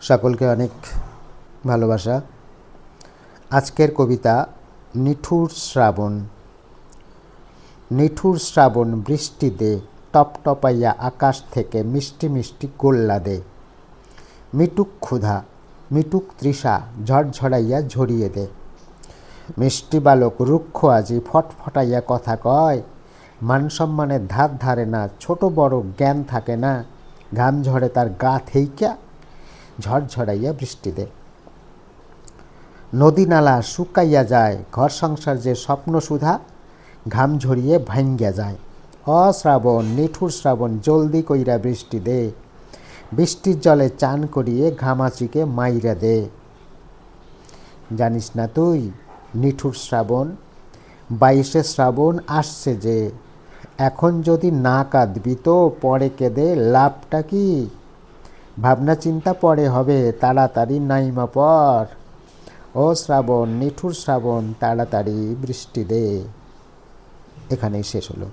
সকলকে অনেক ভালোবাসা। আজকের কবিতা নিঠুর শ্রাবণ। নিঠুর শ্রাবণ বৃষ্টি দে টপ টপাইয়া আকাশ থেকে মিষ্টি মিষ্টি গোল্লা দে। মিটুক ক্ষুধা, মিটুক তৃষা ঝড়ঝড়াইয়া ঝরিয়ে দে। মিষ্টি বালক রুক্ষ আজি ফটফটাইয়া কথা কয়, মান সম্মানের ধার ধারে না, ছোট বড় জ্ঞান থাকে না। ঘাম ঝরে তার গা থেইকা ঝড়ঝড়াইয়া বৃষ্টি দে নদী নালা শুকাইয়া যায়, ঘর সংসার যে স্বপ্ন সুধা, ঘাম ঝরিয়ে ভাঙ্গিয়া যায়। অশ্রাবণ, নিঠুর শ্রাবণ জলদি কইরা বৃষ্টি দে। বৃষ্টির জলে চান করিয়ে ঘামাচিকে মাইরা দে। জানিস না তুই, নিঠুর শ্রাবণ, বাইশে শ্রাবণ আসছে যে, এখন যদি না কাঁদবি তো পরে কেঁদে লাভটা কি? ভাবনা চিন্তা পরে হবে, তাড়াতাড়ি নাইমা পর। ও শ্রাবণ, নিঠুর শ্রাবণ, তাড়াতাড়ি বৃষ্টি দে। এখানেই শেষ হলো।